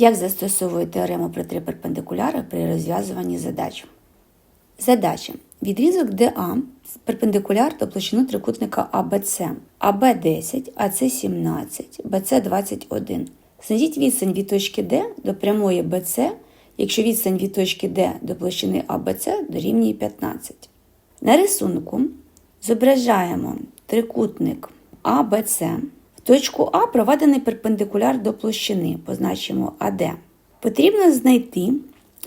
Як застосовують теорему про три перпендикуляри при розв'язуванні задач? Задача. Відрізок ДА перпендикуляр до площину трикутника АБЦ, АБ 10, АЦ 17, БЦ 21. Знайдіть відстань від точки Д до прямої БЦ, якщо відстань від точки Д до площини АБЦ дорівнює 15. На рисунку зображаємо трикутник АБЦ. Точку А проведений перпендикуляр до площини, позначимо АД. Потрібно знайти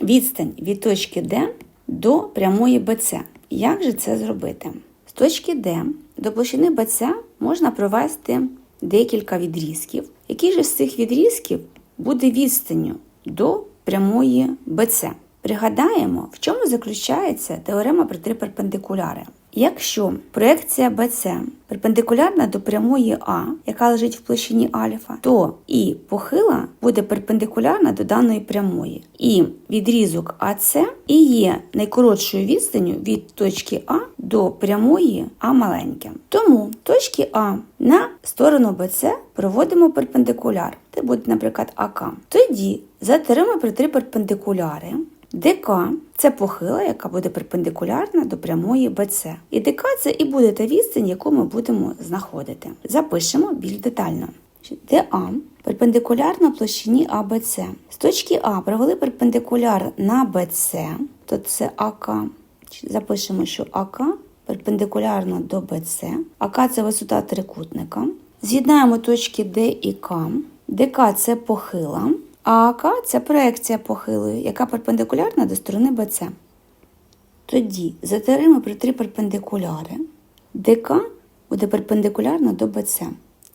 відстань від точки Д до прямої БЦ. Як же це зробити? З точки Д до площини БЦ можна провести декілька відрізків. Який же з цих відрізків буде відстанню до прямої БЦ? Пригадаємо, в чому заключається теорема про три перпендикуляри. Якщо проекція BC перпендикулярна до прямої А, яка лежить в площині альфа, то і похила буде перпендикулярна до даної прямої. І відрізок АС і є найкоротшою відстанню від точки А до прямої А маленьке. Тому точки А на сторону BC проводимо перпендикуляр. Це буде, наприклад, АК. Тоді за теоремою про три перпендикуляри. ДК це похила, яка буде перпендикулярна до прямої БЦ. І ДК це і буде та відстань, яку ми будемо знаходити. Запишемо більш детально. ДА перпендикулярна площині АБЦ. З точки А провели перпендикуляр на БЦ, то це АК. Запишемо, що АК перпендикулярно до БЦ. АК це висота трикутника. З'єднаємо точки Д і К. ДК це похила. А АК це проекція похилої, яка перпендикулярна до сторони БЦ. Тоді за теоремою про три перпендикуляри ДК буде перпендикулярна до БЦ.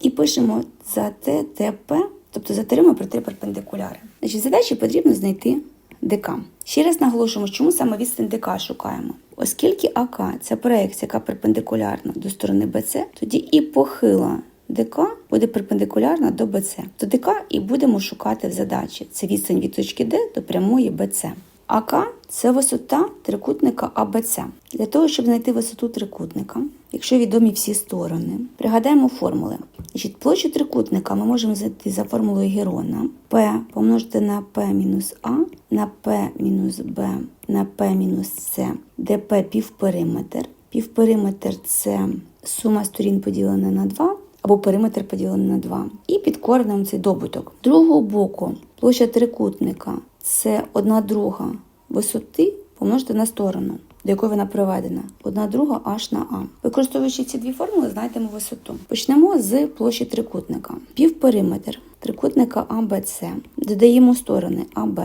І пишемо за ТТП, тобто за теоремою про три перпендикуляри. Значить, задачі потрібно знайти ДК. Ще раз наголошуємо, чому саме відстань ДК шукаємо. Оскільки АК це проекція, яка перпендикулярна до сторони БЦ, тоді і похила ДК буде перпендикулярна до БЦ. То ДК і будемо шукати в задачі. Це відстань від точки Д до прямої БЦ. АК це висота трикутника АБЦ. Для того, щоб знайти висоту трикутника, якщо відомі всі сторони, пригадаємо формули. Значить, Площу трикутника ми можемо знайти за формулою Герона. P помножити на P мінус А, на P мінус Б, на P мінус С, де P півпериметр. Півпериметр це сума сторін поділена на 2, або периметр поділений на 2. І під коренем цей добуток. З другого боку, площа трикутника це одна друга висоти помножити на сторону, до якої вона проведена. Одна друга аж на А. Використовуючи ці дві формули, знайдемо висоту. Почнемо з площі трикутника. Півпериметр трикутника АБЦ. Додаємо сторони АБ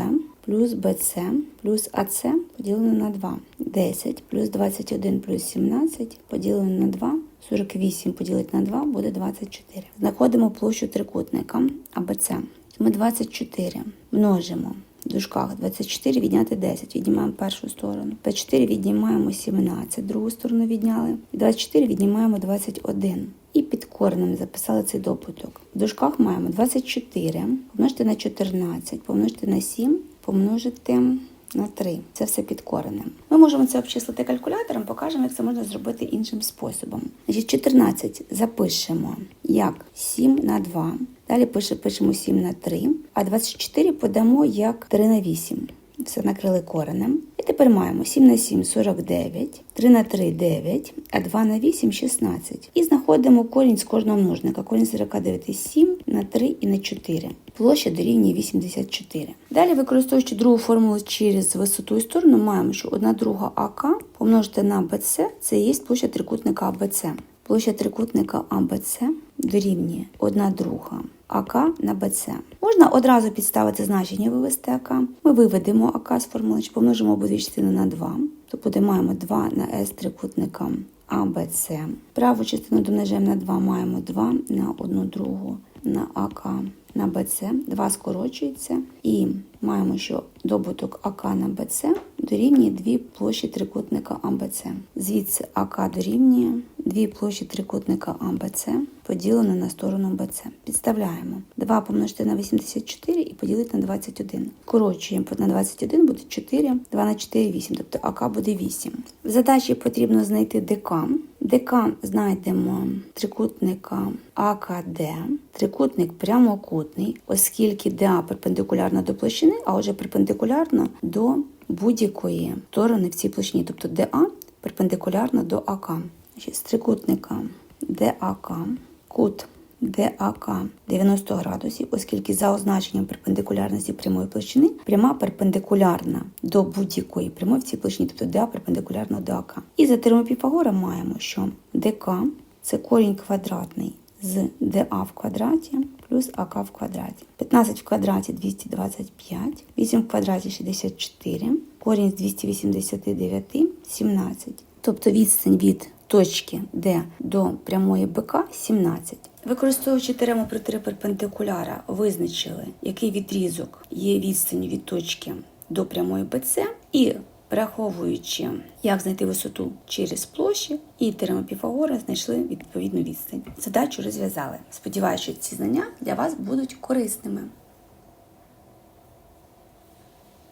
плюс BC плюс AC поділене на 2. 10 плюс 21 плюс 17 поділене на 2. 48 поділити на 2 буде 24. Знаходимо площу трикутника АБЦ. Ми 24 множимо в дужках 24 відняти 10. Віднімаємо першу сторону. 24 віднімаємо 17, другу сторону відняли. 24 віднімаємо 21. І під коренем записали цей добуток. В дужках маємо 24 помножити на 14, помножити на 7, помножити на 3. Це все під коренем. Ми можемо це обчислити калькулятором, покажемо, як це можна зробити іншим способом. Значить, 14 запишемо як 7 на 2. Далі пишемо 7 на 3, а 24 подамо як 3 на 8. Все накрили коренем. І тепер маємо 7 на 7 49, 3 на 3 9, а 2 на 8 16. І знаходимо корінь з кожного множника. Корінь 49 7 на 3 і на 4. Площа дорівнює 84. Далі, використовуючи другу формулу через висоту і сторону, маємо, що 1 друга АК помножити на БЦ це є площа трикутника АБЦ. Площа трикутника АБЦ дорівнює 1 друга АК на БЦ. Можна одразу підставити значення вивести АК. Ми виведемо АК з формули, помножимо обидві частини на 2. Тобто маємо 2 на С трикутника АБЦ. Праву частину домножаємо на 2, маємо 2 на 1 другу на АК на БЦ. 2 скорочується. І маємо, що добуток АК на БЦ дорівнює дві площі трикутника АБЦ. Звідси АК дорівнює дві площі трикутника АБЦ поділено на сторону БЦ. Підставляємо 2 помножити на 84 і поділити на 21. Корочуємо на 21 буде 4, 2 на 4 8, тобто АК буде 8. В задачі потрібно знайти ДК. ДК знайдемо трикутника АКД, трикутник прямокутний, оскільки ДА перпендикулярно до площини, а отже перпендикулярно до будь-якої сторони в цій площині, тобто ДА перпендикулярно до АК. З трикутника ДАК, кут ДАК 90 градусів, оскільки за означенням перпендикулярності прямої площини пряма перпендикулярна до будь-якої прямої в цій площині, тобто ДА перпендикулярно до АК. І за теоремою Піфагора маємо, що ДК це корінь квадратний з ДА в квадраті плюс АК в квадраті. 15 в квадраті 225, 8 в квадраті 64, корінь з 289 17. Тобто відстань від точки Д до прямої БК 17. Використовуючи теорему про три перпендикуляра, визначили, який відрізок є відстань від точки до прямої БЦ і Враховуючи, як знайти висоту через площі, і теорема Піфагора знайшли відповідну відстань. Задачу розв'язали. Сподіваюся, що ці знання для вас будуть корисними.